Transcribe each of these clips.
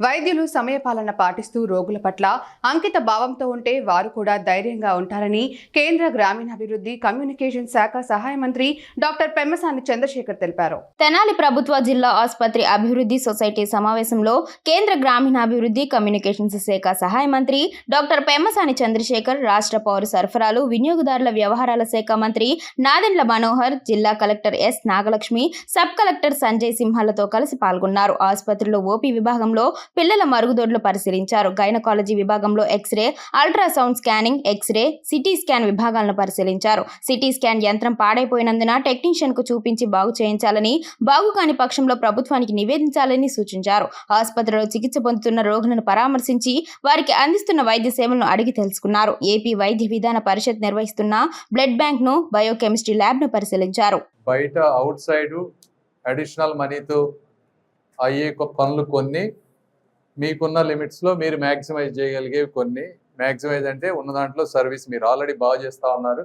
వైద్యులు సమయపాలన పాటిస్తూ రోగుల పట్ల అంకిత భావంతో ఉంటే వారు కూడా ధైర్యంగా ఉంటారని కేంద్ర గ్రామీణాభివృద్ధి కమ్యూనికేషన్ శాఖ సహాయ మంత్రి డాక్టర్ పెమ్మసాని చంద్రశేఖర్ తెలిపారు. తెనాలి ప్రభుత్వ జిల్లా ఆసుపత్రి అభివృద్ధి సొసైటీ సమావేశంలో కేంద్ర గ్రామీణాభివృద్ధి కమ్యూనికేషన్స్ శాఖ సహాయ మంత్రి డాక్టర్ పెమ్మసాని చంద్రశేఖర్ రాష్ట్ర పౌర సరఫరాలు వినియోగదారుల వ్యవహారాల శాఖ మంత్రి నాదెండ్ల మనోహర్ జిల్లా collector S Nagalakshmi sub collector Sanjay సింహాలతో కలిసి పాల్గొన్నారు. ఆసుపత్రిలో ఓపీ విభాగంలో పిల్లల మరుగుదొడ్లు పరిశీలించారు. గైనకాలజీ విభాగంలో x ray ultrasound scanning x ray CT scan విభాగాలను పరిశీలించారు. సిటీ స్కాన్ యంత్రం పాడైపోయినందున టెక్నీషియన్కు చూపించి బాగు చేయించాలని బాగు కాని పక్షంలో ప్రభుత్వానికి నివేదించాలని సూచించారు. ఆసుపత్రిలో చికిత్స పొందుతున్న రోగులను పరామర్శించి వారికి అందిస్తున్న వైద్య సేవలను అడిగి తెలుసుకున్నారు. ఏపీ వైద్య విధాన పరిషత్ నిర్వహిస్తున్న బ్లడ్ బ్యాంక్ను బయోకెమిస్ట్రీ ల్యాబ్ను పరిశీలించారు. బయట అవుట్ సైడ్ అడిషనల్ మనీతో అయ్యే పనులు కొన్ని మీకున్న లిమిట్స్లో మీరు మ్యాక్సిమైజ్ చేయగలిగేవి కొన్ని. మ్యాక్సిమైజ్ అంటే ఉన్న దాంట్లో సర్వీస్ మీరు ఆల్రెడీ బాగా చేస్తూ ఉన్నారు.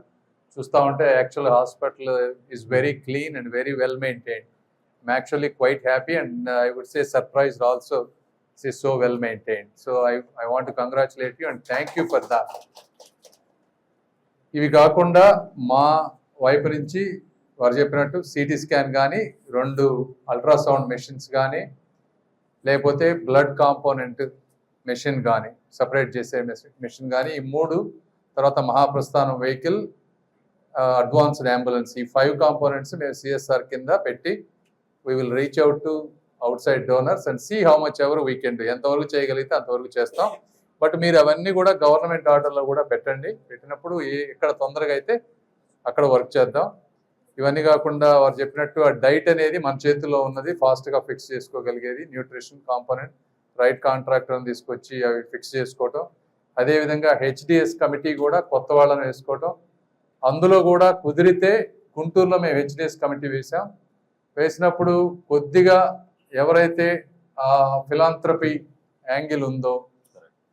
చూస్తూ ఉంటే actual hospital is very clean and very well maintain I'm actually quite happy and I would say surprise also is so well maintain so I I want to congratulate you and thank you for that ఇవి కాకుండా మా వైపు నుంచి వారు చెప్పినట్టు CT scan కానీ రెండు ultrasound machines కానీ లేకపోతే బ్లడ్ కాంపోనెంట్ మెషిన్ కానీ సపరేట్ చేసే మెషిన్ కానీ ఈ మూడు తర్వాత మహాప్రస్థానం వెహికల్ అడ్వాన్స్డ్ అంబులెన్స్ ఈ ఫైవ్ కాంపోనెంట్స్ మేము సిఎస్ఆర్ కింద పెట్టి we will reach out to outside donors and see how much ever weekend ఎంతవరకు చేయగలిగితే అంతవరకు చేస్తాం. బట్ మీరు అవన్నీ కూడా గవర్నమెంట్ ఆర్డర్లో కూడా పెట్టండి. పెట్టినప్పుడు ఏ ఎక్కడ తొందరగా అయితే అక్కడ వర్క్ చేద్దాం. ఇవన్నీ కాకుండా వారు చెప్పినట్టు ఆ డైట్ అనేది మన చేతిలో ఉన్నది ఫాస్ట్గా ఫిక్స్ చేసుకోగలిగేది న్యూట్రిషన్ కాంపోనెంట్ రైట్ కాంట్రాక్టర్ని తీసుకొచ్చి అవి ఫిక్స్ చేసుకోవటం అదేవిధంగా హెచ్డిఎస్ కమిటీ కూడా కొత్త వాళ్ళని వేసుకోవటం అందులో కూడా కుదిరితే గుంటూరులో మేము హెచ్డిఎస్ కమిటీ వేసాం వేసినప్పుడు కొద్దిగా ఎవరైతే ఆ ఫిలాంథ్రపీ యాంగిల్ ఉందో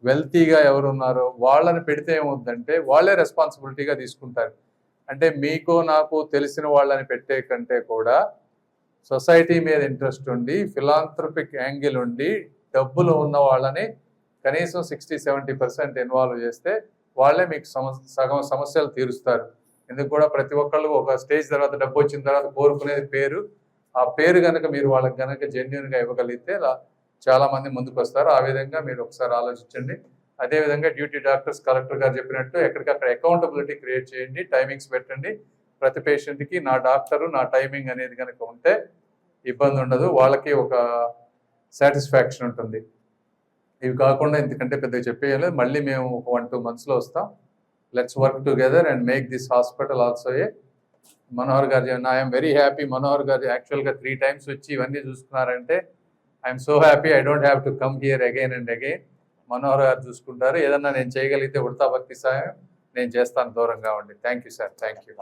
వెల్తీగా ఎవరున్నారో వాళ్ళని పెడితే ఏమవుతుందంటే వాళ్ళే రెస్పాన్సిబిలిటీగా తీసుకుంటారు. అంటే మీకు నాకు తెలిసిన వాళ్ళని పెట్టే కంటే కూడా సొసైటీ మీద ఇంట్రెస్ట్ ఉండి ఫిలాంథ్రపిక్ యాంగిల్ ఉండి డబ్బులు ఉన్న వాళ్ళని కనీసం సిక్స్టీ సెవెంటీ పర్సెంట్ ఇన్వాల్వ్ చేస్తే వాళ్ళే మీకు సమ సగం సమస్యలు తీరుస్తారు. ఎందుకు కూడా ప్రతి ఒక్కళ్ళు ఒక స్టేజ్ తర్వాత డబ్బు వచ్చిన తర్వాత కోరుకునేది పేరు ఆ పేరు కనుక మీరు వాళ్ళకి కనుక జెన్యున్గా ఇవ్వగలిగితే లా- చాలా మంది ముందుకు వస్తారు ఆ విధంగా మీరు ఒకసారి ఆలోచించండి. అదేవిధంగా డ్యూటీ డాక్టర్స్ కలెక్టర్ గారు చెప్పినట్టు ఎక్కడికక్కడ అకౌంటబిలిటీ క్రియేట్ చేయండి టైమింగ్స్ పెట్టండి. ప్రతి పేషెంట్కి నా డాక్టరు నా టైమింగ్ అనేది కనుక ఉంటే ఇబ్బంది ఉండదు. వాళ్ళకి ఒక సాటిస్ఫాక్షన్ ఉంటుంది. ఇవి కాకుండా ఎందుకంటే పెద్దగా చెప్పేయలేదు. మళ్ళీ మేము ఒక వన్ టూ మంత్స్లో వస్తాం. Let's work together and make this hospital also a Manohar garu I'm very happy Manohar గారు యాక్చువల్గా త్రీ టైమ్స్ వచ్చి ఇవన్నీ చూసుకున్నారంటే I'm so happy I don't have to come here again and again Manohar garu చూసుకుంటారు. ఏదన్నా నేను చేయగలిగితే ఉడతా భక్తి సాయం నేను చేస్తాను. దూరంగా ఉండి. Thank you sir thank you